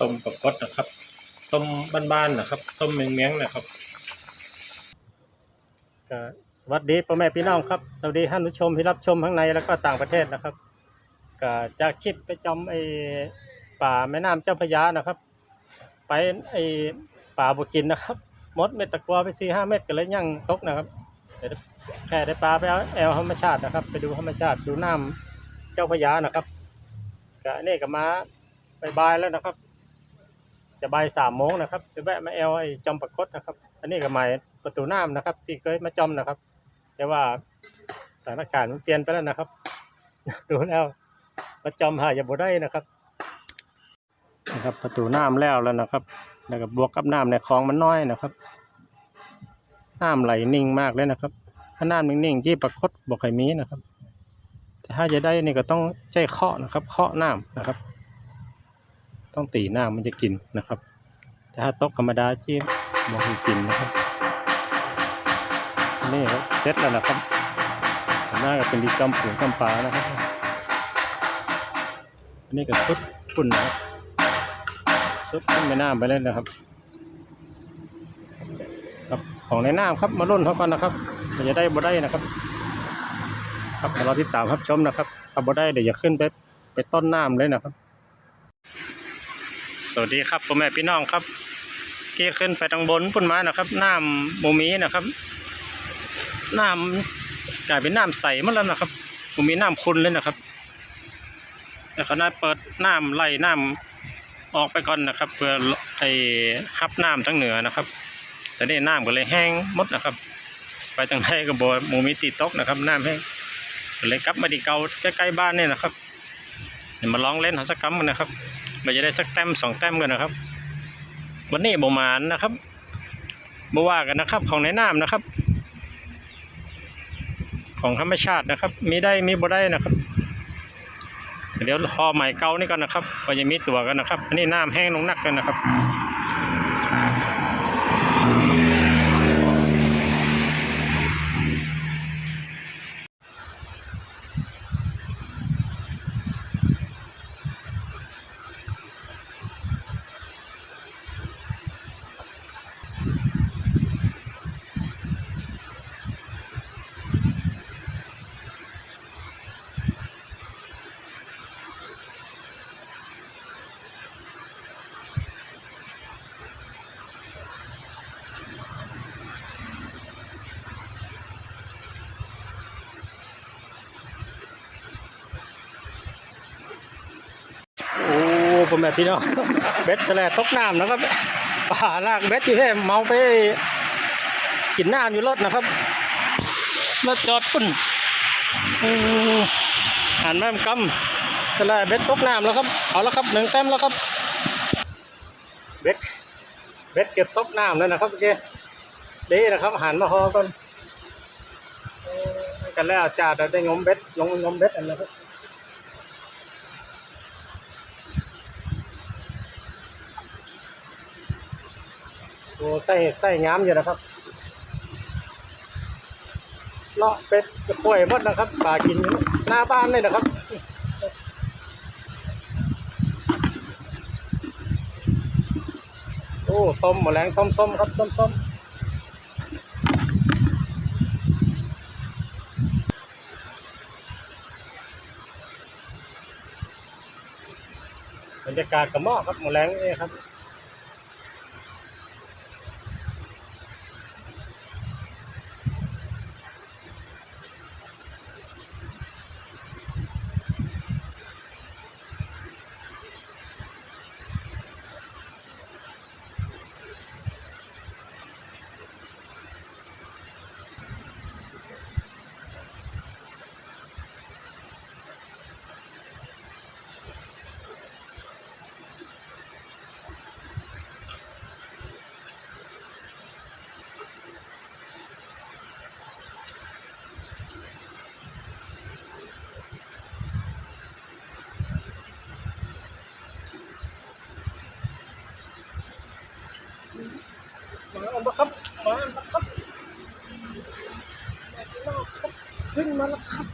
ต้มปลากดนะครับ ต้มบ้านๆนะครับ ต้มเมียงๆนะครับสวัสดีพ่อแม่พี่น้องครับสวัสดีท่านผู้ชมที่รับชมทั้งในแล้วก็ต่างประเทศนะครับก็จากคลิปไปจอมไอป่าแม่น้ำเจ้าพระยานะครับ ไปไอป่าบกินนะครับมดเม็ดตะกัวไปสี่ห้าเม็ดก็เลยยั่งตกนะครับแค่ได้ปลาไปเอาแอลธรรมชาตินะครับ ไปดูธรรมชาติดูน้ำเจ้าพระยานะครับก็นี่ก็มาบายๆแล้วนะครับ จะบ่ายสามโมงนะครับจะแวะมาแอลไอจอมประคดนะครับ อันนี้ก็หมายประตูน้ำนะครับ ที่เคยมาจอมนะครับ แต่ว่าสถานการณ์มันเปลี่ยนไปแล้วนะครับ ดูแล้วมาจอมหาอย่าบ่ได้นะครับนะครับ ประตูน้ำแล้วแล้วนะครับแล้วก็บวกกับน้ำในคลองมันน้อยนะครับน้ำไหลนิ่งมากเลยนะครับถ้าน้ำนิ่งๆที่ประคดบ่เคยมีนะครับ แต่ถ้าจะได้นี่ก็ต้องใจเคาะนะครับ เคาะน้ำนะครับ ต้องตีหน้ามันจะกินนะครับ ถ้าโต๊ะธรรมดาที่มองกินนะครับ นี่ครับเสร็จแล้วนะครับหน้าก็เป็นดีจอมผูนจำปลานะครับอันนี้ก็ชุดปุ่นนะครับชุดขึ้นไปน้ำไปเลยนะครับครับของในน้ำครับมาลุ่นเขาก่อนนะครับมันจะได้บ่ได้นะครับ ครับเดี๋ยวเราติดตามครับชมนะครับถ้าบ่ได้เดี๋ยวอย่าขึ้นไปไปต้นน้ำเลยนะครับ สวัสดีครับพ่อแม่พี่น้องครับเกี่ขึ้นไปทางบนพุ่นไม้นะครับน้ำโมมีนะครับน้ำกลายเป็นน้ำใสมดแล้วนะครับโมมีน้ำคุณเลยนะครับแต่ขณะเปิดน้ำไล่น้ำออกไปก่อนนะครับ เพื่อไอ้ฮับน้ำทั้งเหนือนะครับ แต่นี่น้ำก็เลยแห้งหมดนะครับ ไปจังไรก็บโมมีตีตกนะครับ น้ำแห้งก็เลยกลับมาดีเก่าใกล้ๆบ้านนี่นะครับ เดี๋ยวมาลองเล่นหาสักคำกันนะครับ เราจะได้สักแต้มสองแต้มกันนะครับ วันนี้บมานนะครับบว่ากันนะครับ ของในน้ำนะครับ ของธรรมชาตินะครับ มีได้มีบ่ได้นะครับ เดี๋ยวพอใหม่เก่านี่ก่อนนะครับก็จะมีตัวกันนะครับอันนี้น้ำแห้งลงนักกันนะครับ โอ้ ผมแบบพี่น้องเบ็ดแสลตกน้ำนะครับป่าลากเบ็ดอยู่ให้เมาไปกินน้ำอยู่รถนะครับรถจอดปุ่นโอ้หันแม่มกำแสลเบ็ดตกน้ำแล้วครับเอาแล้วครับหนึ่งแต้มแล้วครับเบ็ดเบ็ดเก็บตกน้ำแล้วนะครับเมื่อกี้ดีนะครับหันมาฮอก่อนกันแล้วจ่าแต่ได้งมเบ็ดลงงมเบ็ดอันนะครับ โอ้ใส่ใส่งามอยู่นะครับเลาะเป็ดจะป่วยหมดนะครับปลากินหน้าบ้านเลยนะครับโอ้ต้มหมแมลงต้มส้มครับต้มส้มบรรยากาศกระหม้อครับหมแมลงนี่ครับ มาครับมาเอามาครับขึ้นมาแล้วครับ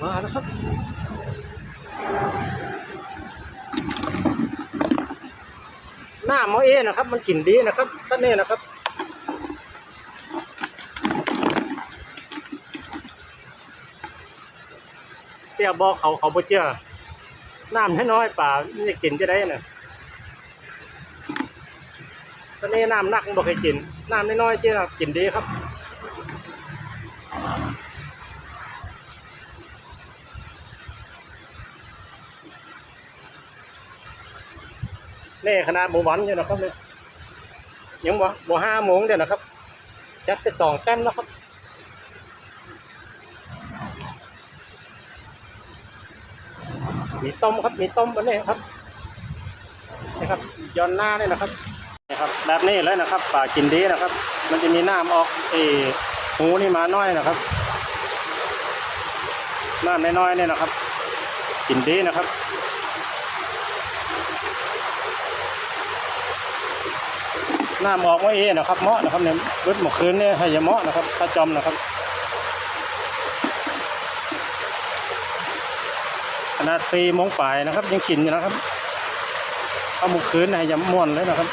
มาแล้วครับหน้าหมอเอนะครับ มันกลิ่นดีนะครับท่านนี่นะครับเตี้ยบอกเขาเขาบ่เชื่อน้ำน้อยป่านจะกินจะได้เน่ะ นนี้น้ำหนักมันบ่เคยกิน น้ำน้อยๆเชื่อกินดีครับนี่ขนาดหมูหวานอยู่นะครับเนี่ยยังบ่บ่ห้าโมงเดียวนะครับจัดไปสองแต้มแล้วครับมีต้มครับมีต้มอันนี้ครับนี่ครับย้อนหน้าเนี่ยนะครับ ครับ แบบนี้เลยนะครับป่ากินดีนะครับ มันจะมีน้ำออกเอหูนี่มาน้อยนะครับน้ำน้อยๆเนี่ยนะครับ กินดีนะครับน้ำออกมาเองนะครับเมาะนะครับเนี่ยรถเมื่อคืนเนี่ยให้ยาเมาะนะครับถ้าจอมนะครับขนาดสี่โมงปลายนะครับ ยังกินอยู่นะครับถ้าเมื่อคืนให้ยาม่วนเลยนะครับ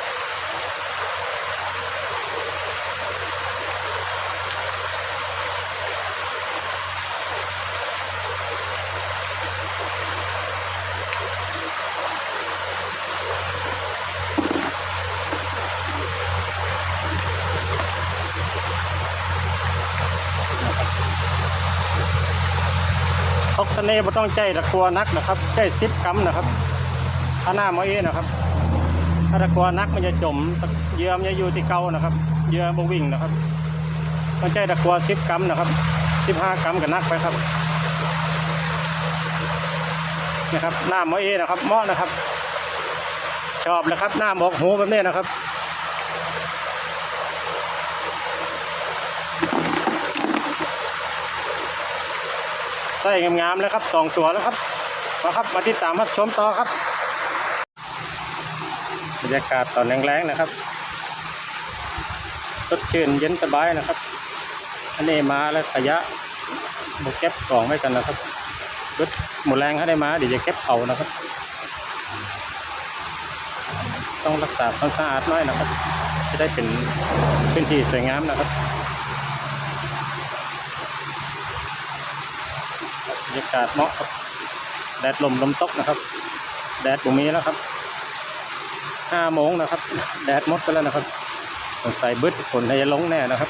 ทอกทะเลไม่ต้องใจตะกัวนักนะครับใจซิบกัมนะครับถ้าหน้ามาเอนะครับ ถ้าตะกัวนักมันจะจมเยื่อมันจะอยู่ที่เกานะครับเยื่อบวิ่งนะครับ ต้องใจตะกัวซิบกัมนะครับสิบห้ากัมกับนักไปครับนะครับหน้ามาเอนะครับเหมาะนะครับ ชอบนะครับหน้าหมอกหูแบบนี้นะครับ ใส่งามๆแล้วครับสองตัวแล้วครับมาครับมาติดตามครับชมต่อครับบรรยากาศตอนแรงๆนะครับสดชื่นเย็นสบายนะครับ อันนี้มาแล้วขยะบเก็บกล่องไว้กันนะครับรถหมดแรงให้ได้มาเดี๋ยวจะเก็บเอานะครับ ต้องรักษาความสะอาดหน้อยนะครับ จะได้เป็นพื้นที่สวยงามนะครับ รยากาศเหมาะครับ แดดลมลมตกนะครับ แดดบุมีแล้วครับห้าโมงนะครับ แดดหมดไปแล้วนะครับสงสัยบึดฝนจะลงแน่นะครับ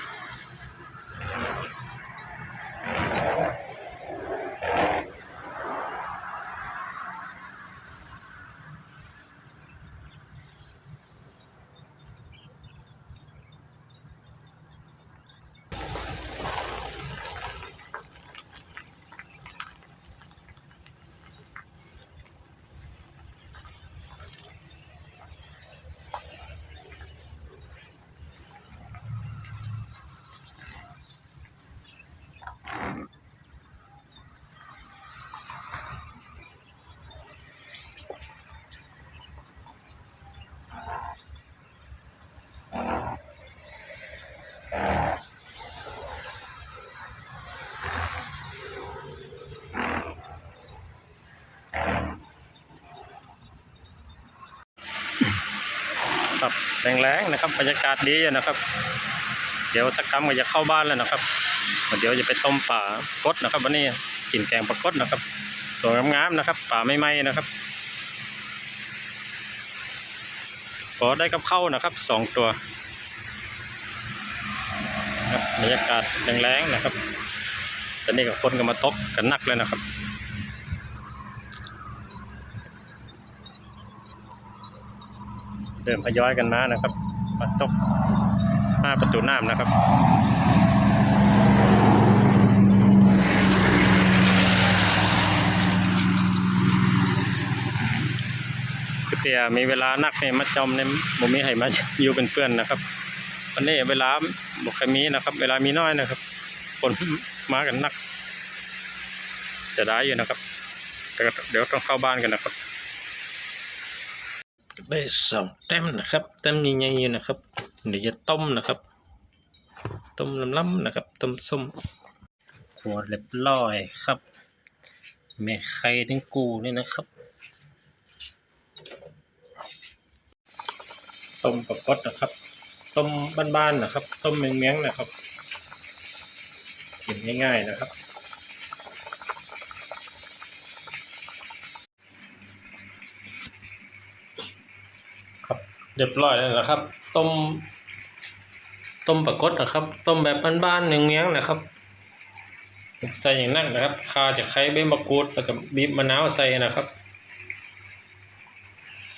ครับแรงๆนะครับบรรยากาศดีอยู่นะครับ เดี๋ยวสักคำก็จะเข้าบ้านแล้วนะครับเดี๋ยวจะไปต้มป่ากดนะครับ วันนี้กินแกงปลากดนะครับตัวงามๆนะครับ ป่าไม่ไหม้นะครับก็ได้กับเข้านะครับสองตัว บรรยากาศแรงๆนะครับตอนนี้กับคนก็มาตกกันหนักเลยนะครับเดินพย้อยกันมานะครับมาตกหน้าประตูน้ำนะครับคือเตียมีเวลานักเนี่ยมาจอมในบ่มีให้มาอยู่เป็นเพื่อนนะครับวันนี้เวลา บ่ค่อยมีนะครับ เวลามีน้อยนะครับคนมากันนัก เสียดายอยู่นะครับ แต่เดี๋ยวต้องเข้าบ้านกันนะครับ ได้สองแต้มนะครับแต้มใหญ่ๆอยู่นะครับ เดี๋ยวจะต้มนะครับ ต้มล้ำๆนะครับ ต้มส้มหัวเรียบร้อยครับ แม่ไข่ทั้งกูนี่นะครับ ต้มปลากดนะครับ ต้มบ้านๆนะครับ ต้มเมียงๆนะครับกินง่ายๆนะครับ ครับเรียบร้อยแล้วนะครับ ต้ม ต้มปลากดนะครับ ต้มแบบบ้านๆเมียงๆนะครับใส่อย่างนั้นนะครับคาจะไข่ใบมะกรูดแล้วก็บีบมะนาวใส่นะครับ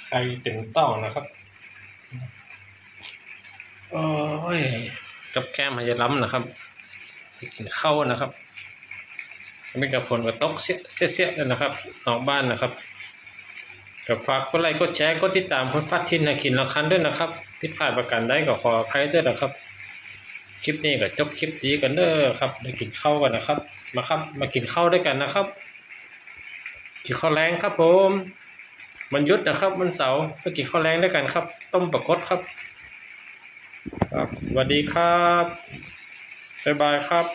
ใส่ถึงต้องนะครับ โอ้ยกับแก้มมันจะล้ำนะครับกินข้าวนะครับไม่กับฝนก็ตกเสี้ยเสี้ยๆเลยนะครับนอกบ้านนะครับกับฝากกดไลค์กดแชร์กดติดตามคนพัดทินนาขินละคันด้วยนะครับผิดพลาดประการใดก็ขออภัยด้วยนะครับ คลิปนี้ก็จบคลิปดีกันเด้อครับได้กินข้าวกันนะครับ มาครับ มากินข้าวด้วยกันนะครับกินข้าวแรงครับผมมันยุดนะครับวันเสาร์ไปกินข้าวแรงด้วยกันครับ ต้มปลากดครับ ครับสวัสดีครับบ๊ายบายครับ